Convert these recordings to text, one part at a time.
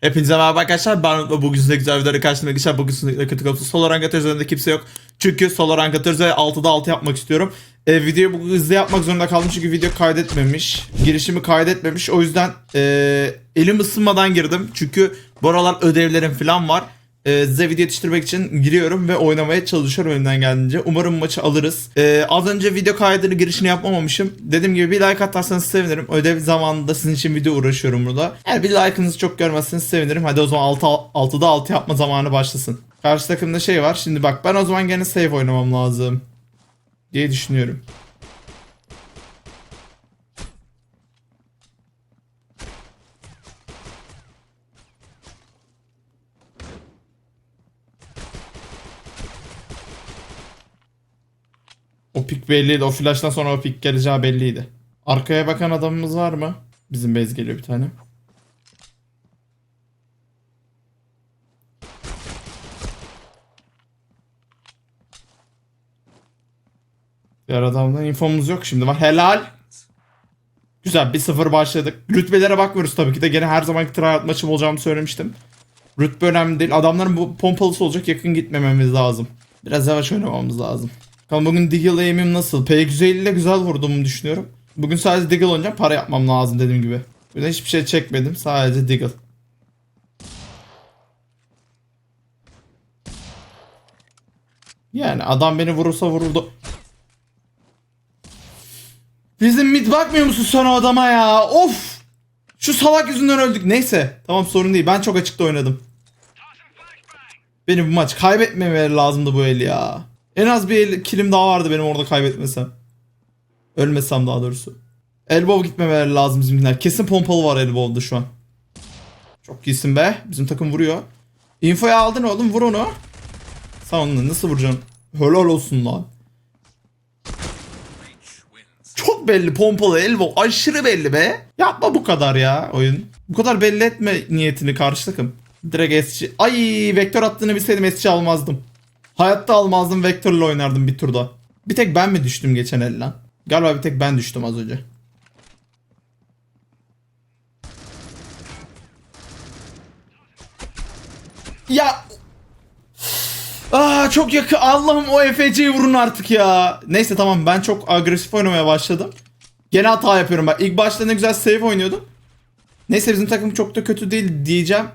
Hepinize merhaba arkadaşlar. Ben Umut bugün size güzel videoları karşılamak için bugün size kötü kapısı solo rank atıyoruz. Önünde kimse yok. Çünkü solo rank atıyoruz ve 6'da 6 yapmak istiyorum. E, videoyu bu hızlı yapmak zorunda kaldım çünkü video kaydetmemiş. Girişimi kaydetmemiş. O yüzden e, elim ısınmadan girdim. Çünkü bu aralar ödevlerim falan var. E, size video yetiştirmek için giriyorum ve oynamaya çalışıyorum elimden geldiğince. Umarım maçı alırız. E, az önce video kaydını girişini yapmamışım. Dediğim gibi bir like atarsanız sevinirim. Ödev zamanında sizin için video uğraşıyorum burada. Eğer bir like'ınızı çok görmezseniz sevinirim. Hadi o zaman 6, 6'da 6 yapma zamanı başlasın. Karşı takımda şey var. Şimdi bak ben o zaman gene safe oynamam lazım. Diye düşünüyorum. Pik belliydi. O flash'tan sonra o pik geleceği belliydi. Arkaya bakan adamımız var mı? Bizim base geliyor bir tane. Diğer adamdan infomuz yok şimdi var. Helal. Güzel 1-0 başladık. Rütbelere bakmıyoruz tabii ki de. Gene her zamanki tryhard maçım olacağımı söylemiştim. Rütbe önemli değil. Adamların bu pompalısı olacak. Yakın gitmememiz lazım. Biraz yavaş oynamamız lazım. Bakalım bugün Deagle aim'im nasıl? P150 ile güzel vurduğumu düşünüyorum. Bugün sadece Deagle oynayacağım. Para yapmam lazım dediğim gibi. De hiçbir şey çekmedim. Sadece Deagle. Yani adam beni vurursa vururdu. Bizim mid bakmıyor musun sen o adama ya? Of! Şu salak yüzünden öldük. Neyse. Tamam sorun değil. Ben çok açıkta oynadım. Benim bu maç kaybetmemeleri lazımdı bu el ya. En az bir el, kilim daha vardı benim orada kaybetmesem. Ölmesem daha doğrusu. Elbow gitmemeleri lazım bizimkiler. Kesin pompalı var Elbow'da şu an. Çok iyisin be. Bizim takım vuruyor. Infoyu aldın oğlum vur onu. Sen onu nasıl vuracaksın? Helal olsun lan. Çok belli pompalı elbow aşırı belli be. Yapma bu kadar ya oyun. Bu kadar belli etme niyetini karşı takım. Direkt SC. Ay vektör attığını bilseydim SC almazdım. Hayatta almazdım vektörle oynardım bir turda. Bir tek ben mi düştüm geçen el lan? Galiba bir tek ben düştüm az önce. Ya Aa çok yakın. Allah'ım o EFC'yi vurun artık ya. Neyse tamam ben çok agresif oynamaya başladım. Gene hata yapıyorum bak. İlk başta ne güzel save oynuyordum. Neyse bizim takım çok da kötü değil diyeceğim.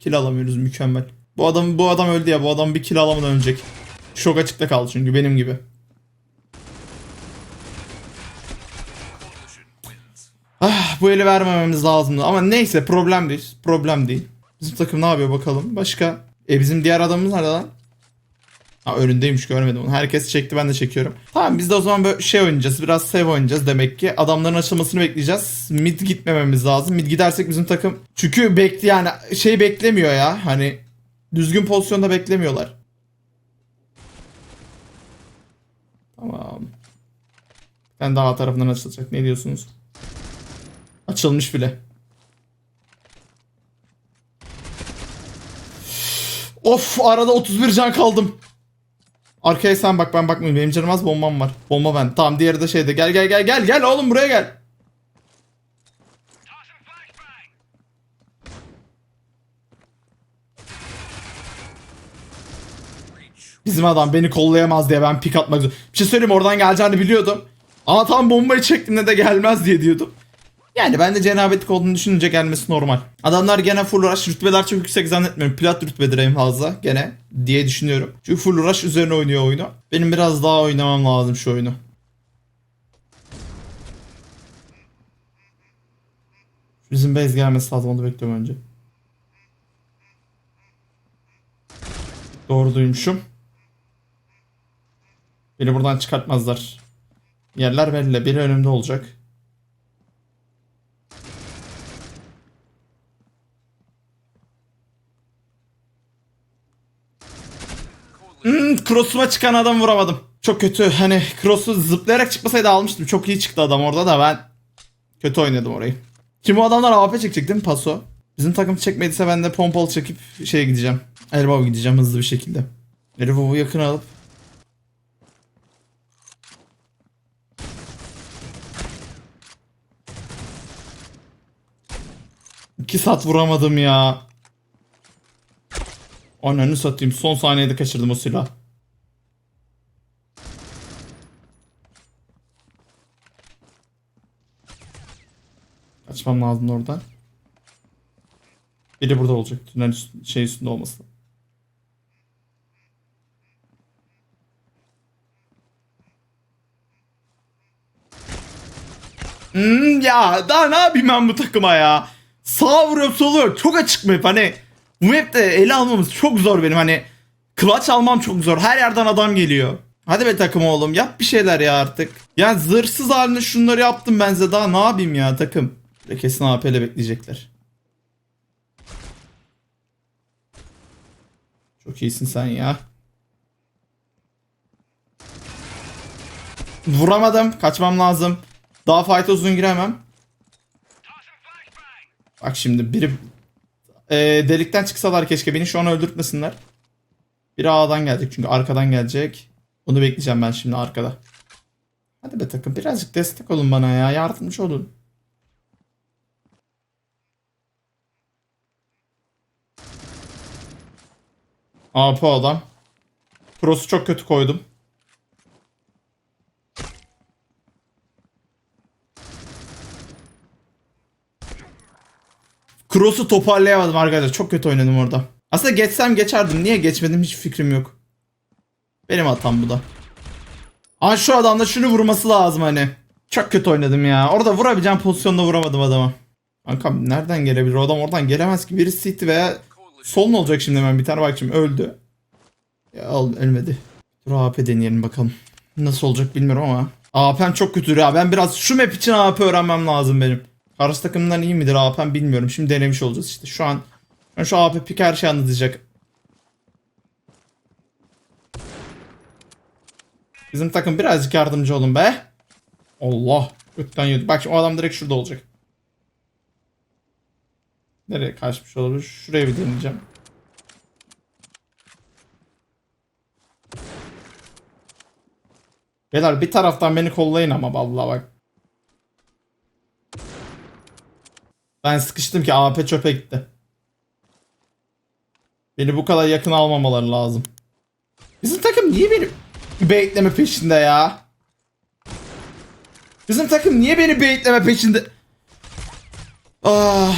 Kill alamıyoruz mükemmel. Bu adam bu adam öldü ya. Bu adam bir kill alamadan ölecek. Şok açıkta kaldı çünkü benim gibi. Ah bu eli vermememiz lazımdı ama neyse problem değil. Problem değil. Bizim takım ne yapıyor bakalım. Başka e bizim diğer adamımız nerede lan? Ha önündeymiş görmedim onu. Herkes çekti ben de çekiyorum. Tamam biz de o zaman böyle şey oynayacağız. Biraz save oynayacağız demek ki. Adamların açılmasını bekleyeceğiz. Mid gitmememiz lazım. Mid gidersek bizim takım çünkü bekli yani şey beklemiyor ya. Hani düzgün pozisyonda beklemiyorlar. Tamam. Ben daha tarafından açılacak. Ne diyorsunuz? Açılmış bile. Of arada 31 can kaldım. Arkaya sen bak ben bakmıyorum. Benim canım az bombam var. Bomba ben. Tamam diğeri de şeyde. Gel gel gel gel gel oğlum buraya gel. Bizim adam beni kollayamaz diye ben pik atmak zorunda. Bir şey söyleyeyim oradan geleceğini biliyordum. Ama tam bombayı çektiğinde de gelmez diye diyordum. Yani ben de cenabetlik olduğunu düşününce gelmesi normal. Adamlar gene full rush rütbeler çok yüksek zannetmiyorum. Plat rütbedir en fazla gene diye düşünüyorum. Çünkü full rush üzerine oynuyor oyunu. Benim biraz daha oynamam lazım şu oyunu. Bizim base gelmesi lazım onu bekliyorum önce. Doğru duymuşum. Beni buradan çıkartmazlar. Yerler belli. Biri önümde olacak. Hmm, cross'uma çıkan adam vuramadım. Çok kötü. Hani cross'u zıplayarak çıkmasaydı almıştım. Çok iyi çıktı adam orada da ben kötü oynadım orayı. Şimdi bu adamlar AWP çekecek değil mi paso? Bizim takım çekmediyse ben de pompalı çekip şeye gideceğim. Elbow gideceğim hızlı bir şekilde. Elbow'u yakın alıp 2 saat vuramadım ya. Ananı satayım. Son saniyede kaçırdım o silah. Kaçmam lazım oradan. Biri burada olacak. Tünel şey üstünde olmasın. Hmm, ya daha ne yapayım ben bu takıma ya. Sağ vuruyorum sol vuruyorum. Çok açık map hani. Bu map'te ele almamız çok zor benim hani. Clutch almam çok zor. Her yerden adam geliyor. Hadi be takım oğlum yap bir şeyler ya artık. Ya zırhsız halinde şunları yaptım ben size daha ne yapayım ya takım. Kesin AP ile bekleyecekler. Çok iyisin sen ya. Vuramadım. Kaçmam lazım. Daha fight uzun giremem. Bak şimdi biri e, delikten çıksalar keşke beni şu an öldürtmesinler. Biri A'dan gelecek çünkü arkadan gelecek. Onu bekleyeceğim ben şimdi arkada. Hadi be takım birazcık destek olun bana ya. Yardımcı olun. AP adam. Cross'u çok kötü koydum. Cross'u toparlayamadım arkadaşlar. Çok kötü oynadım orada. Aslında geçsem geçerdim. Niye geçmedim hiç fikrim yok. Benim hatam bu da. Aa şu adamda şunu vurması lazım hani. Çok kötü oynadım ya. Orada vurabileceğim pozisyonda vuramadım adama. Kankam nereden gelebilir? O adam oradan gelemez ki. Biri City veya sol mu olacak şimdi hemen bir tane bak şimdi öldü. Ya ölmedi. Dur AP deneyelim bakalım. Nasıl olacak bilmiyorum ama. AP'm çok kötü ya. Ben biraz şu map için AP öğrenmem lazım benim. Karşı takımdan iyi midir AP'm bilmiyorum. Şimdi denemiş olacağız işte. Şu an şu, AP pik her şey anlatacak. Bizim takım birazcık yardımcı olun be. Allah. Gökten yedi. Bak şimdi o adam direkt şurada olacak. Nereye kaçmış olabilir? Şuraya bir deneyeceğim. Beyler bir taraftan beni kollayın ama vallahi bak. Ben sıkıştım ki AP çöpe gitti. Beni bu kadar yakın almamaları lazım. Bizim takım niye beni bekleme peşinde ya? Bizim takım niye beni bekleme peşinde? Ah.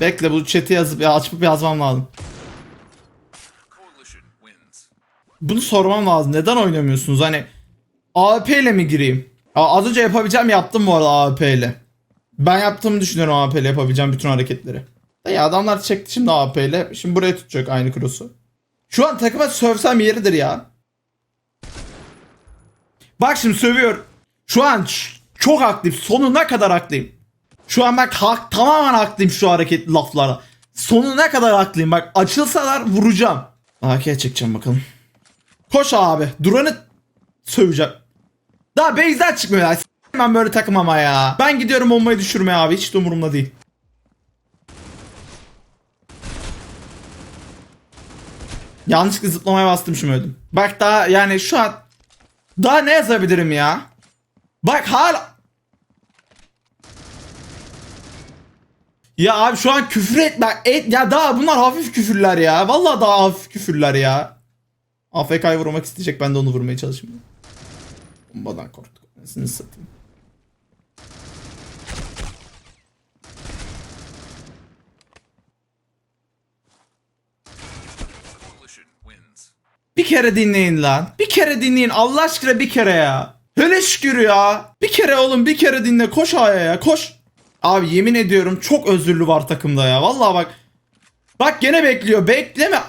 Bekle bu chat'i yazıp ya açıp yazmam lazım. Bunu sormam lazım. Neden oynamıyorsunuz? Hani AWP ile mi gireyim? Aa, az önce yapabileceğim yaptım bu arada AWP ile. Ben yaptığımı düşünüyorum AWP ile yapabileceğim bütün hareketleri. Ya adamlar çekti şimdi AWP ile. Şimdi buraya tutacak aynı cross'u. Şu an takıma sövsem yeridir ya. Bak şimdi sövüyor. Şu an çok haklıyım. Sonuna kadar haklıyım. Şu an bak hak, tamamen haklıyım şu hareket laflara. Sonuna kadar haklıyım. Bak açılsalar vuracağım. AK'ye çekeceğim bakalım. Koş abi. Duran'ı söveceğim. Daha base'den çıkmıyor. Ben böyle takım ama ya. Ben gidiyorum bombayı düşürmeye abi. Hiç de umurumda değil. Yanlışlıkla zıplamaya bastım şimdi öldüm. Bak daha yani şu an daha ne yazabilirim ya? Bak hala Ya abi şu an küfür et et ya daha bunlar hafif küfürler ya. Vallahi daha hafif küfürler ya. AFK'yı vurmak isteyecek ben de onu vurmaya çalışayım. Bombadan korktuk. Anasını satayım. Bir kere dinleyin lan. Bir kere dinleyin Allah aşkına bir kere ya. Hele şükür ya. Bir kere oğlum bir kere dinle. Koş A'ya ya koş. Abi yemin ediyorum çok özürlü var takımda ya. Vallahi bak. Bak gene bekliyor. Bekleme.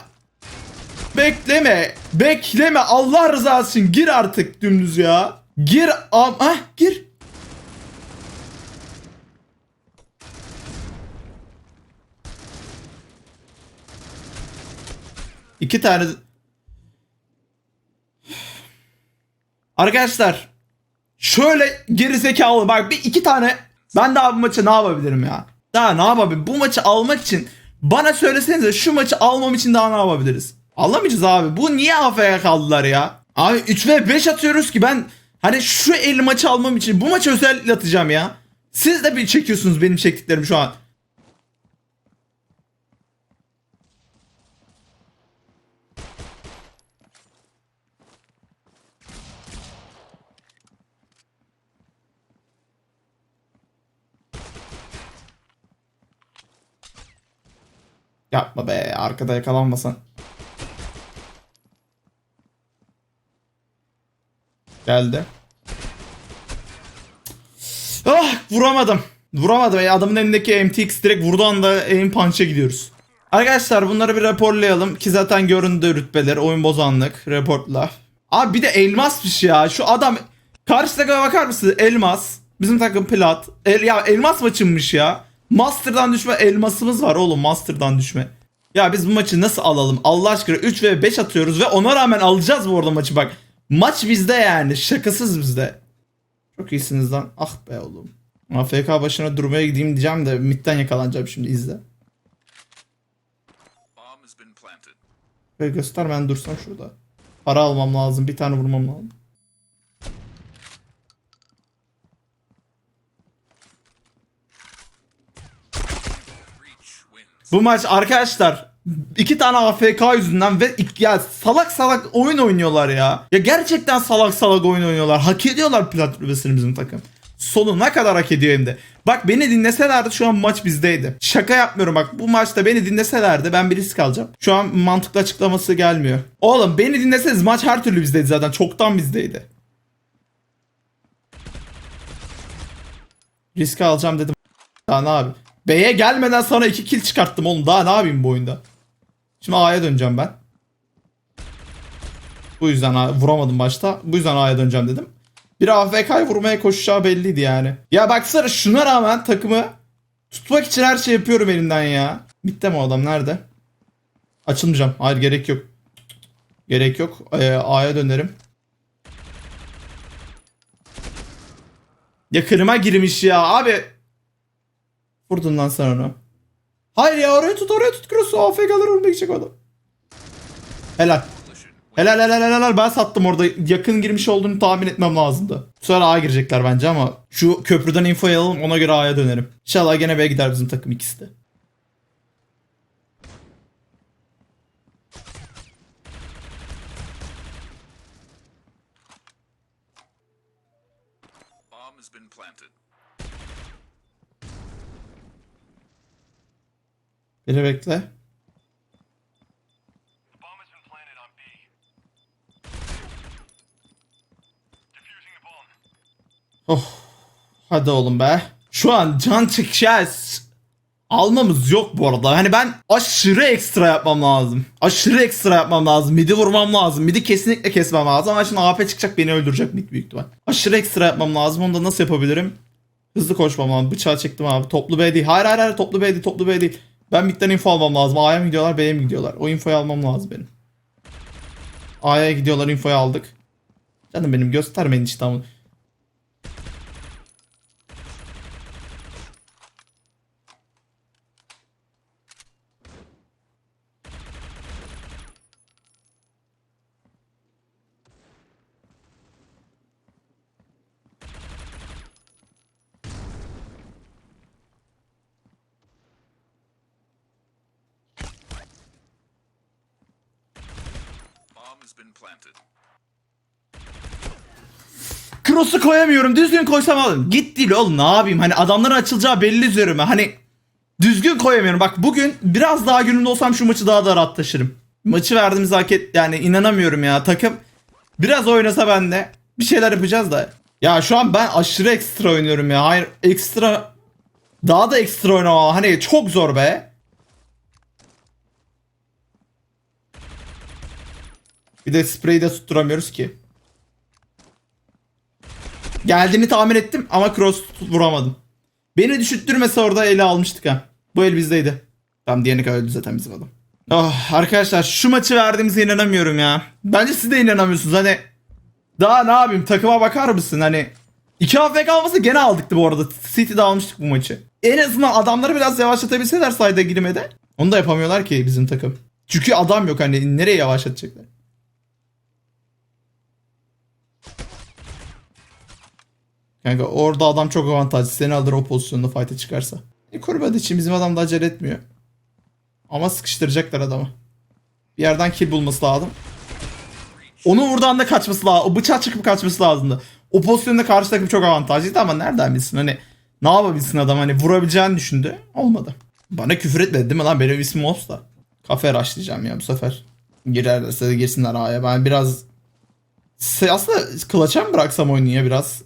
Bekleme. Bekleme. Allah rızası için gir artık dümdüz ya. Gir ah gir. İki tane Arkadaşlar şöyle gerizekalı bak bir iki tane ben daha bu maçı ne yapabilirim ya? Daha ne yapabilirim? Bu maçı almak için bana söylesenize şu maçı almam için daha ne yapabiliriz? Alamayacağız abi. Bu niye AFK kaldılar ya? Abi 3 ve 5 atıyoruz ki ben hani şu 50 maçı almam için bu maçı özellikle atacağım ya. Siz de bir çekiyorsunuz benim çektiklerim şu an. Yapma be arkada yakalanmasan. Geldi. Ah vuramadım. Vuramadım. Ya, adamın elindeki MTX direkt vurduğu anda aim punch'a gidiyoruz. Arkadaşlar bunları bir raporlayalım ki zaten göründü rütbeleri. Oyun bozanlık. Reportla. Abi bir de elmasmış ya. Şu adam karşı takıma bakar mısın? Elmas. Bizim takım plat. El, ya elmas maçınmış ya. Master'dan düşme elmasımız var oğlum. Master'dan düşme. Ya biz bu maçı nasıl alalım? Allah aşkına 3 ve 5 atıyoruz ve ona rağmen alacağız bu arada maçı bak. Maç bizde yani. Şakasız bizde. Çok iyisiniz lan. Ah be oğlum. AFK başına durmaya gideyim diyeceğim de midden yakalanacağım şimdi izle. Ve göster ben dursam şurada. Para almam lazım. Bir tane vurmam lazım. Bu maç arkadaşlar iki tane AFK yüzünden ve ya salak salak oyun oynuyorlar ya. Ya gerçekten salak salak oyun oynuyorlar. Hak ediyorlar plat rübesini bizim takım. Sonuna kadar hak ediyor hem de. Bak beni dinleselerdi şu an maç bizdeydi. Şaka yapmıyorum bak bu maçta beni dinleselerdi ben bir risk alacağım. Şu an mantıklı açıklaması gelmiyor. Oğlum beni dinleseniz maç her türlü bizdeydi zaten. Çoktan bizdeydi. Risk alacağım dedim. Ne abi? B'ye gelmeden sana iki kill çıkarttım oğlum. Daha ne yapayım bu oyunda? Şimdi A'ya döneceğim ben. Bu yüzden A- vuramadım başta. Bu yüzden A'ya döneceğim dedim. Bir AFK'yı vurmaya koşacağı belliydi yani. Ya baksana şuna rağmen takımı tutmak için her şey yapıyorum elinden ya. Bitti mi o adam nerede? Açılmayacağım. Hayır gerek yok. Gerek yok. Ee, A'ya dönerim. Ya kırıma girmiş ya abi. Vurdun lan sen onu. Hayır ya oraya tut oraya tut Cross'u AFK'lar ölmek için adam. Helal. Helal helal helal helal ben sattım orada yakın girmiş olduğunu tahmin etmem lazımdı. Sonra A'ya girecekler bence ama şu köprüden info alalım ona göre A'ya dönerim. İnşallah gene B'ye gider bizim takım ikisi de. Planted. Biri bekle. Bomb has been planted on B. Defusing the bomb. Oh. Hadi oğlum be. Şu an can çekeceğiz. Almamız yok bu arada. Hani ben aşırı ekstra yapmam lazım. Aşırı ekstra yapmam lazım. Midi vurmam lazım. Midi kesinlikle kesmem lazım. Ama şimdi AP çıkacak beni öldürecek mid büyük ihtimal. Aşırı ekstra yapmam lazım. Onu da nasıl yapabilirim? Hızlı koşmam lazım. Bıçağı çektim abi. Toplu B değil. Hayır hayır hayır toplu B değil. Toplu B değil. Ben midden info almam lazım. A'ya mı gidiyorlar B'ye mi gidiyorlar? O infoyu almam lazım benim. A'ya gidiyorlar infoyu aldık. Canım benim göstermeyin işte ama. Cross'u koyamıyorum. Düzgün koysam alın. Git değil oğlum ne yapayım? Hani adamların açılacağı belli üzerime. Hani düzgün koyamıyorum. Bak bugün biraz daha günümde olsam şu maçı daha da rahat taşırım. Maçı verdiğimiz hak yani inanamıyorum ya. Takım biraz oynasa ben de bir şeyler yapacağız da. Ya şu an ben aşırı ekstra oynuyorum ya. Hayır ekstra daha da ekstra oynamam. Hani çok zor be. Bir de spreyi de tutturamıyoruz ki. Geldiğini tahmin ettim ama cross vuramadım. Beni düşüttürmese orada ele almıştık ha. Bu el bizdeydi. Tam kadar öldü zaten bizim adam. Oh, arkadaşlar şu maçı verdiğimize inanamıyorum ya. Bence siz de inanamıyorsunuz hani. Daha ne yapayım takıma bakar mısın hani. 2 AFK alması gene aldıktı bu arada. City'de almıştık bu maçı. En azından adamları biraz yavaşlatabilseler sayda girmede. Onu da yapamıyorlar ki bizim takım. Çünkü adam yok hani nereye yavaşlatacaklar. Kanka orada adam çok avantajlı. Seni alır o pozisyonda fight'a çıkarsa. E, Kurban için bizim adam da acele etmiyor. Ama sıkıştıracaklar adamı. Bir yerden kill bulması lazım. Onu vurdan da kaçması lazım. O bıçak çıkıp kaçması lazımdı. O pozisyonda karşı takım çok avantajlıydı ama nereden bilsin hani ne yapabilsin adam hani vurabileceğini düşündü. Olmadı. Bana küfür etmedi değil mi lan? Benim ismim Osta. Kafe araştıracağım ya bu sefer. Girerlerse de girsinler A'ya. Ben biraz... Aslında kılaça mı bıraksam oyunu ya biraz?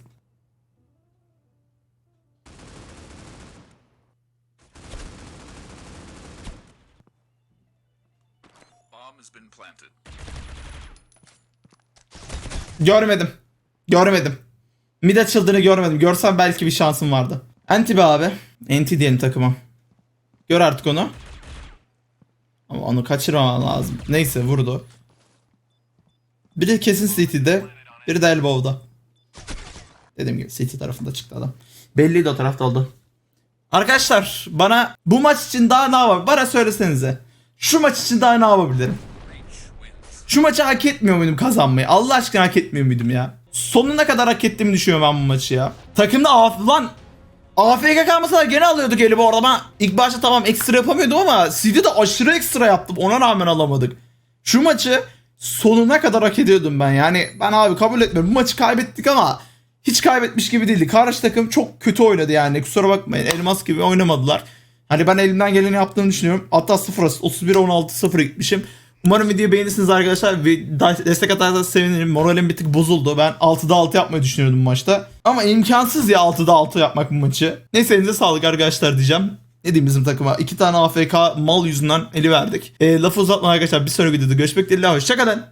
Bomb has been planted. Görmedim. Görmedim. Mid açıldığını görmedim. Görsem belki bir şansım vardı. Anti be abi. Anti diyelim takıma. Gör artık onu. Ama onu kaçırmaman lazım. Neyse vurdu. Biri kesin City'de. Biri de Elbow'da. Dediğim gibi City tarafında çıktı adam. Belliydi o tarafta oldu. Arkadaşlar bana bu maç için daha ne yapabilirim? Bana söylesenize. Şu maç için daha ne yapabilirim? Şu maçı hak etmiyor muydum kazanmayı? Allah aşkına hak etmiyor muydum ya? Sonuna kadar hak ettiğimi düşünüyorum ben bu maçı ya. Takımda af lan AFK kalmasalar gene alıyorduk eli bu arada. Ben ilk başta tamam ekstra yapamıyordum ama CD'de aşırı ekstra yaptım. Ona rağmen alamadık. Şu maçı sonuna kadar hak ediyordum ben. Yani ben abi kabul etmiyorum. Bu maçı kaybettik ama hiç kaybetmiş gibi değildi. Karşı takım çok kötü oynadı yani. Kusura bakmayın. Elmas gibi oynamadılar. Hani ben elimden geleni yaptığımı düşünüyorum. Hatta 0 31 16 0 gitmişim. Umarım videoyu beğenirsiniz arkadaşlar. Destek atarsanız sevinirim. Moralim bir tık bozuldu. Ben 6'da 6 yapmayı düşünüyordum maçta. Ama imkansız ya 6'da 6 yapmak bu maçı. Neyse elinize sağlık arkadaşlar diyeceğim. Ne diyeyim bizim takıma? İki tane AFK mal yüzünden eli verdik. E, lafı uzatma arkadaşlar. Bir sonraki videoda görüşmek dileğiyle. Hoşçakalın.